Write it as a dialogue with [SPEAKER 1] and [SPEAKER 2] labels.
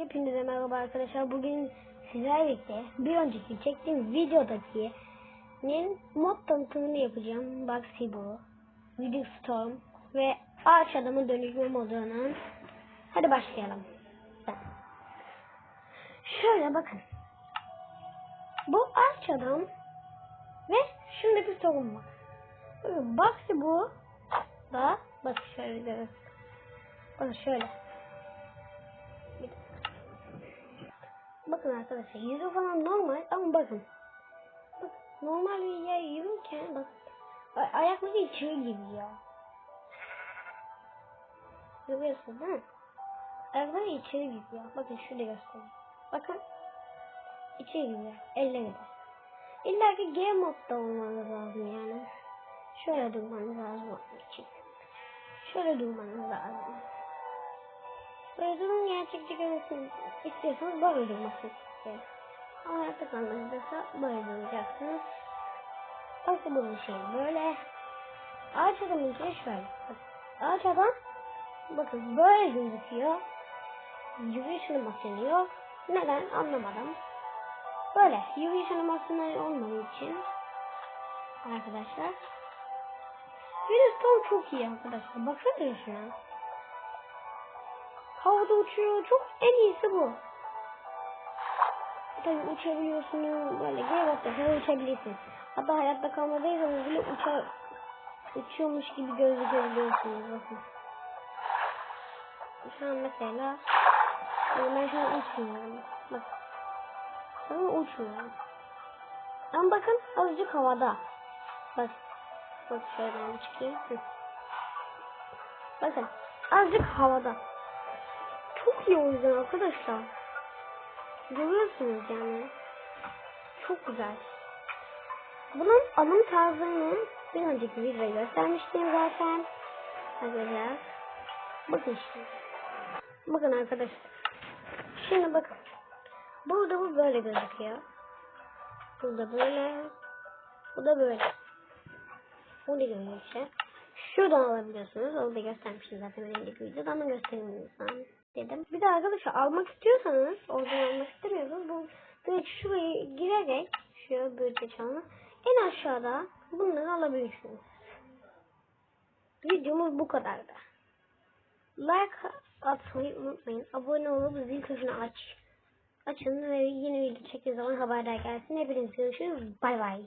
[SPEAKER 1] Hepinize merhaba arkadaşlar. Bugün sizlerle bir önceki çektiğim videodaki mod tanıtımını yapacağım. Bugsy bu. Video Storm ve ağaç adamın dönüşme modunun. Hadi başlayalım. Şöyle bakın. Bu ağaç adam ve şunda bir sorun var. Bugsy bu da bak şöyle. Bakın şöyle. Bakın arkadaşlar yüzü falan normal ama bakın. Bak, normal bir yer yürürken bak ayakları içeri giriyor. Görüyorsun değil mi? Ayakları içeri giriyor. Bakın şurada göstereyim. Bakın. İçeri giriyor. Elleri de. İlla ki G modda olmanız lazım yani. Şöyle durmanız lazım onun için. Şöyle durmanız lazım. Durun gerçekçi görünsün istiyorsanız böyle durmasını isterim. Ama kalmak istiyorsa böyle duracaksınız. Bakın bu şey böyle. Ağaç adamın içine şöyle. Ağaç adam bakın böyle gözüküyor. Yürüyüş animasyonu yok. Neden anlamadım. Böyle yürüyüş animasyonu olmadığı için arkadaşlar. Redstone çok iyi arkadaşlar. Baksana şuna. Havada uçuyor. Çok en iyisi bu. Tabii uçabiliyorsunuz. Böyle Gamework'ta falan uçabilirsiniz. Hatta hayatta kalmadıysanız bile uçar, uçuyormuş gibi gözükebiliyorsunuz. Bakın. Şu an mesela ben şu an uçmuyorum. Bak. Ama uçmuyorum. Ama bakın azıcık havada. Bak. Bak şöyle çıkayım. Bakın. Azıcık havada. İyi o yüzden arkadaşlar. Görüyorsunuz yani. Çok güzel. Bunun alım tarzını bir önceki videoda göstermiştim zaten. Arkadaşlar. Bakın şimdi. Bakın arkadaşlar. Şimdi bakın. Burada bu böyle gözüküyor. Burada böyle. Bu da böyle. Bu da görüyor işte. Şuradan alabiliyorsunuz. Onu da göstermiştim zaten önceki videoda ama göstereyim lütfen dedim. Bir de arkadaşlar almak istiyorsanız, oradan almak istemiyorsanız bu direkt şuraya girerek şu büyüte çanı en aşağıda bunları alabilirsiniz. Videomuz bu kadardı. Like atmayı unutmayın. Abone olup zil tuşunu aç. Açın ve yeni video çektiği zaman haberdar gelsin. Hepiniz görüşürüz. Bay bay.